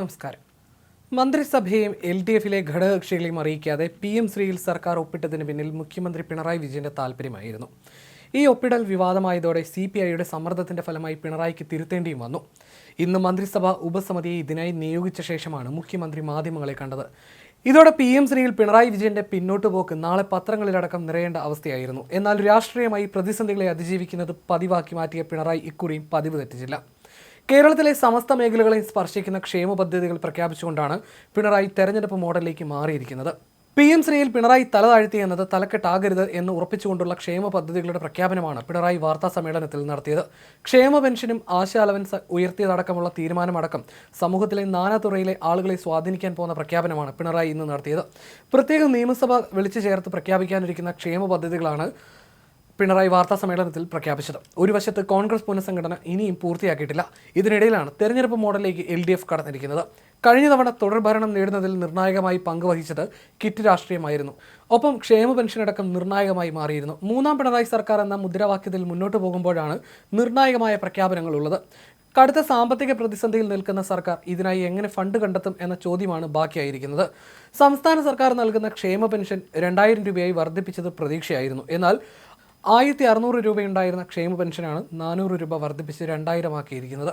നമസ്കാരം. മന്ത്രിസഭയെയും L D എഫിലെ ഘടകകക്ഷികളെയും അറിയിക്കാതെ പി എം ശ്രീയിൽ സർക്കാർ ഒപ്പിട്ടതിന് പിന്നിൽ മുഖ്യമന്ത്രി പിണറായി വിജയന്റെ താല്പര്യമായിരുന്നു. ഈ ഒപ്പിടൽ വിവാദമായതോടെ സി പി ഐയുടെ സമ്മർദ്ദത്തിന്റെ ഫലമായി പിണറായിക്ക് തിരുത്തേണ്ടിയും വന്നു. ഇന്ന് മന്ത്രിസഭ ഉപസമിതിയെ ഇതിനായി നിയോഗിച്ച ശേഷമാണ് മുഖ്യമന്ത്രി മാധ്യമങ്ങളെ കണ്ടത്. ഇതോടെ പി എം ശ്രീയിൽ പിണറായി വിജയന്റെ പിന്നോട്ട് പോക്ക് നാളെ പത്രങ്ങളിലടക്കം നിറയേണ്ട അവസ്ഥയായിരുന്നു. എന്നാൽ രാഷ്ട്രീയമായി പ്രതിസന്ധികളെ അതിജീവിക്കുന്നത് പതിവാക്കി മാറ്റിയ പിണറായി ഇക്കുറിയും പതിവ് തെറ്റിച്ചില്ല. കേരളത്തിലെ സമസ്ത മേഖലകളെ സ്പർശിക്കുന്ന ക്ഷേമ പദ്ധതികൾ പ്രഖ്യാപിച്ചുകൊണ്ടാണ് പിണറായി തെരഞ്ഞെടുപ്പ് മോഡലിലേക്ക് മാറിയിരിക്കുന്നത്. പി എം ശ്രീയിൽ പിണറായി തല താഴ്ത്തി എന്നത് തലക്കെട്ടാകരുത് എന്ന് ഉറപ്പിച്ചുകൊണ്ടുള്ള ക്ഷേമ പദ്ധതികളുടെ പ്രഖ്യാപനമാണ് പിണറായി വാർത്താ സമ്മേളനത്തിൽ നടത്തിയത്. ക്ഷേമ പെൻഷനും ആശ അലവൻസ് ഉയർത്തിയതടക്കമുള്ള തീരുമാനമടക്കം സമൂഹത്തിലെ നാനാതുറയിലെ ആളുകളെ സ്വാധീനിക്കാൻ പോകുന്ന പ്രഖ്യാപനമാണ് പിണറായി ഇന്ന് നടത്തിയത്. പ്രത്യേക നിയമസഭ വിളിച്ചു ചേർത്ത് പ്രഖ്യാപിക്കാനിരിക്കുന്ന ക്ഷേമ പദ്ധതികളാണ് പിണറായി വാർത്താ സമ്മേളനത്തിൽ പ്രഖ്യാപിച്ചത്. ഒരു വശത്ത് കോൺഗ്രസ് പുനഃസംഘടന ഇനിയും പൂർത്തിയാക്കിയിട്ടില്ല. ഇതിനിടയിലാണ് തെരഞ്ഞെടുപ്പ് മോഡലിലേക്ക് എൽ ഡി എഫ് കടന്നിരിക്കുന്നത്. കഴിഞ്ഞ തവണ തുടർഭരണം നേടുന്നതിൽ നിർണായകമായി പങ്കുവഹിച്ചത് കിറ്റ് രാഷ്ട്രീയമായിരുന്നു. ഒപ്പം ക്ഷേമ പെൻഷൻ അടക്കം നിർണായകമായി മാറിയിരുന്നു. മൂന്നാം പിണറായി സർക്കാർ എന്ന മുദ്രാവാക്യത്തിൽ മുന്നോട്ട് പോകുമ്പോഴാണ് നിർണായകമായ പ്രഖ്യാപനങ്ങൾ ഉള്ളത് കടുത്ത സാമ്പത്തിക പ്രതിസന്ധിയിൽ നിൽക്കുന്ന സർക്കാർ ഇതിനായി എങ്ങനെ ഫണ്ട് കണ്ടെത്തും എന്ന ചോദ്യമാണ് ബാക്കിയായിരിക്കുന്നത്. സംസ്ഥാന സർക്കാർ നൽകുന്ന ക്ഷേമ പെൻഷൻ രണ്ടായിരം രൂപയായി വർദ്ധിപ്പിച്ചത് പ്രതീക്ഷയായിരുന്നു. എന്നാൽ ആയിരത്തി അറുന്നൂറ് രൂപയുണ്ടായിരുന്ന ക്ഷേമ പെൻഷനാണ് നാനൂറ് രൂപ വർദ്ധിപ്പിച്ച് രണ്ടായിരമാക്കിയിരിക്കുന്നത്.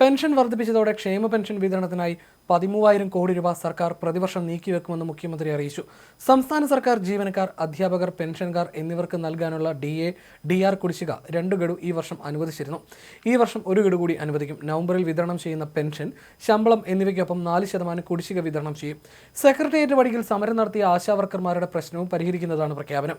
പെൻഷൻ വർദ്ധിപ്പിച്ചതോടെ ക്ഷേമ പെൻഷൻ വിതരണത്തിനായി പതിമൂവായിരം കോടി രൂപ സർക്കാർ പ്രതിവർഷം നീക്കിവെക്കുമെന്ന് മുഖ്യമന്ത്രി അറിയിച്ചു. സംസ്ഥാന സർക്കാർ ജീവനക്കാർ അധ്യാപകർ പെൻഷൻകാർ എന്നിവർക്ക് നൽകാനുള്ള ഡി എ ഡി ആർ കുടിശ്ശിക രണ്ട് ഗഡു ഈ വർഷം അനുവദിച്ചിരുന്നു. ഈ വർഷം ഒരു ഗഡു കൂടി അനുവദിക്കും. നവംബറിൽ വിതരണം ചെയ്യുന്ന പെൻഷൻ ശമ്പളം എന്നിവയ്ക്കൊപ്പം നാല് ശതമാനം കുടിശ്ശിക വിതരണം ചെയ്യും. സെക്രട്ടേറിയറ്റ് വടിയിൽ സമരം നടത്തിയ ആശാവർക്കർമാരുടെ പ്രശ്നവും പരിഹരിക്കുന്നതാണ് പ്രഖ്യാപനം.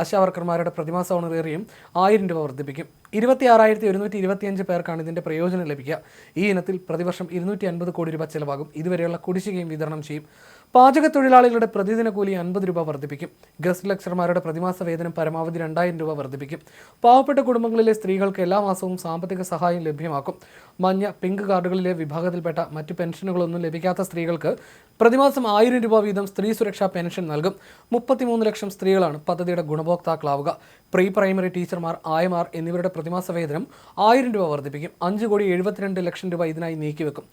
ആശാവർക്കർമാരുടെ പ്രതിമാസ ഓണറേറിയം ആയിരം രൂപ വർദ്ധിപ്പിക്കും. ഇരുപത്തി ആറായിരത്തി ഒരുന്നൂറ്റി ഇരുപത്തിയഞ്ച് പേർക്കാണ് ഇതിന്റെ പ്രയോജനം ലഭിക്കുക. ഈ ഇനത്തിൽ പ്രതിവർഷം ഇരുന്നൂറ്റി അൻപത് കോടി രൂപ ചെലവാകും. ഇതുവരെയുള്ള കുടിശ്ശികയും വിതരണം ചെയ്യും. പാചക തൊഴിലാളികളുടെ പ്രതിദിന കൂലി അൻപത് രൂപ വർദ്ധിപ്പിക്കും. ഗസ്റ്റ് ലക്ചർമാരുടെ പ്രതിമാസ വേതനം പരമാവധി രണ്ടായിരം രൂപ വർദ്ധിപ്പിക്കും. പാവപ്പെട്ട കുടുംബങ്ങളിലെ സ്ത്രീകൾക്ക് എല്ലാ മാസവും സാമ്പത്തിക സഹായം ലഭ്യമാക്കും. മഞ്ഞ പിങ്ക് കാർഡുകളിലെ വിഭാഗത്തിൽപ്പെട്ട മറ്റു പെൻഷനുകളൊന്നും ലഭിക്കാത്ത സ്ത്രീകൾക്ക് പ്രതിമാസം ആയിരം രൂപ വീതം സ്ത്രീ സുരക്ഷാ പെൻഷൻ നൽകും. മുപ്പത്തിമൂന്ന് ലക്ഷം സ്ത്രീകളാണ് പദ്ധതിയുടെ ഗുണഭോക്താക്കളാവുക. പ്രീ പ്രൈമറി ടീച്ചർമാർ ആയമാർ എന്നിവരുടെ പ്രതിമാസ വേതനം ആയിരം രൂപ വർദ്ധിപ്പിക്കും. അഞ്ച് കോടി എഴുപത്തിരണ്ട് ലക്ഷം രൂപ ഇതിനായി നീക്കിവെക്കും.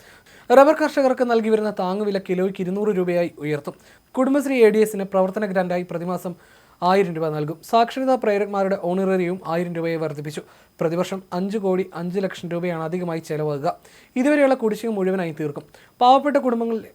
റബ്ബർ കർഷകർക്ക് നൽകി വരുന്ന താങ്ങുവില കിലോയ്ക്ക് ഇരുന്നൂറ് രൂപയായി ഉയർത്തും. കുടുംബശ്രീ എ ഡി എസിന് പ്രവർത്തന ഗ്രാൻഡായി പ്രതിമാസം ആയിരം രൂപ നൽകും. സാക്ഷരതാ പ്രേരകന്മാരുടെ ഓണറേറിയവും ആയിരം രൂപയെ വർദ്ധിപ്പിച്ചു. പ്രതിവർഷം അഞ്ച് കോടി അഞ്ച് ലക്ഷം രൂപയാണ് അധികമായി ചെലവാകുക. ഇതുവരെയുള്ള കുടിശ്ശിക മുഴുവനായി തീർക്കും. പാവപ്പെട്ട കുടുംബങ്ങളിൽ